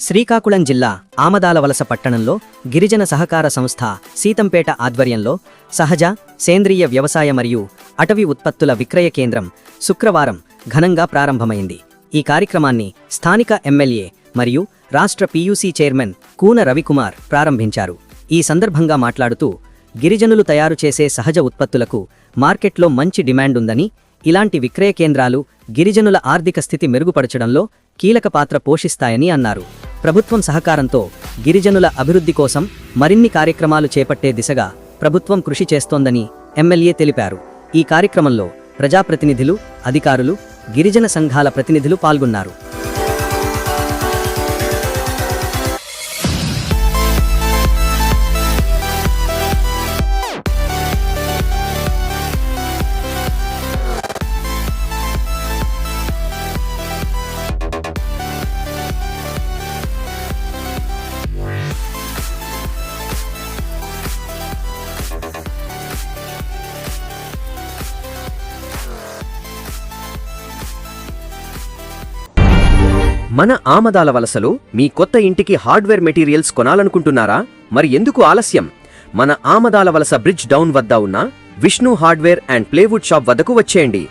శ్రీకాకుళం జిల్లా ఆమదాలవలస పట్టణంలో గిరిజన సహకార సంస్థ సీతంపేట ఆధ్వర్యంలో సహజ సేంద్రియ వ్యవసాయ మరియు అటవీ ఉత్పత్తుల విక్రయ కేంద్రం శుక్రవారం ఘనంగా ప్రారంభమైంది. ఈ కార్యక్రమాన్ని స్థానిక ఎమ్మెల్యే మరియు రాష్ట్ర పీయూసీ చైర్మన్ కూన రవికుమార్ ప్రారంభించారు. ఈ సందర్భంగా మాట్లాడుతూ గిరిజనులు తయారు చేసే సహజ ఉత్పత్తులకు మార్కెట్లో మంచి డిమాండ్ ఉందని ఇలాంటి విక్రయ కేంద్రాలు గిరిజనుల ఆర్థిక స్థితి మెరుగుపరచడంలో కీలక పాత్ర పోషిస్తాయని అన్నారు. ప్రభుత్వం సహకారంతో గిరిజనుల అభివృద్ధి కోసం మరిన్ని కార్యక్రమాలు చేపట్టే దిశగా ప్రభుత్వం కృషి చేస్తోందని ఎమ్మెల్యే తెలిపారు. ఈ కార్యక్రమంలో ప్రజాప్రతినిధులు అధికారులు గిరిజన సంఘాల ప్రతినిధులు పాల్గొన్నారు. మన ఆమదాల వలసలో మీ కొత్త ఇంటికి హార్డ్వేర్ మెటీరియల్స్ కొనాలనుకుంటున్నారా? మరి ఎందుకు ఆలస్యం? మన ఆమదాల వలస బ్రిడ్జ్ డౌన్ వద్ద ఉన్న Vishnu hardware and plywood shop వద్దకు వచ్చేయండి.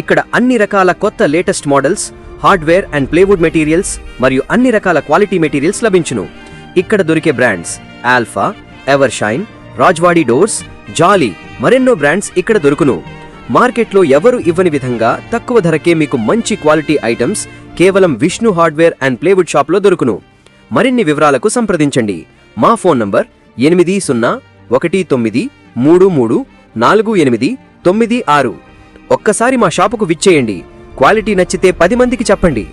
ఇక్కడ అన్ని రకాల కొత్త latest models hardware and plywood materials మరియు అన్ని రకాల క్వాలిటీ మెటీరియల్స్ లభించును. ఇక్కడ దొరికే brands Alpha Ever Shine Rajwadi doors Jolly మరెన్నో బ్రాండ్స్ ఇక్కడ దొరుకును. మార్కెట్లో ఎవరు ఇవ్వని విధంగా తక్కువ ధరకే మీకు మంచి క్వాలిటీ ఐటమ్స్ కేవలం విష్ణు హార్డ్వేర్ అండ్ ప్లేవుడ్ షాప్లో దొరుకును. మరిన్ని వివరాలకు సంప్రదించండి. మా ఫోన్ నంబర్ ఎనిమిది సున్నా ఒకటి తొమ్మిది మూడు మూడు నాలుగు ఎనిమిది తొమ్మిది ఆరు. ఒక్కసారి మా షాపుకు విచ్చేయండి. క్వాలిటీ నచ్చితే పది మందికి చెప్పండి.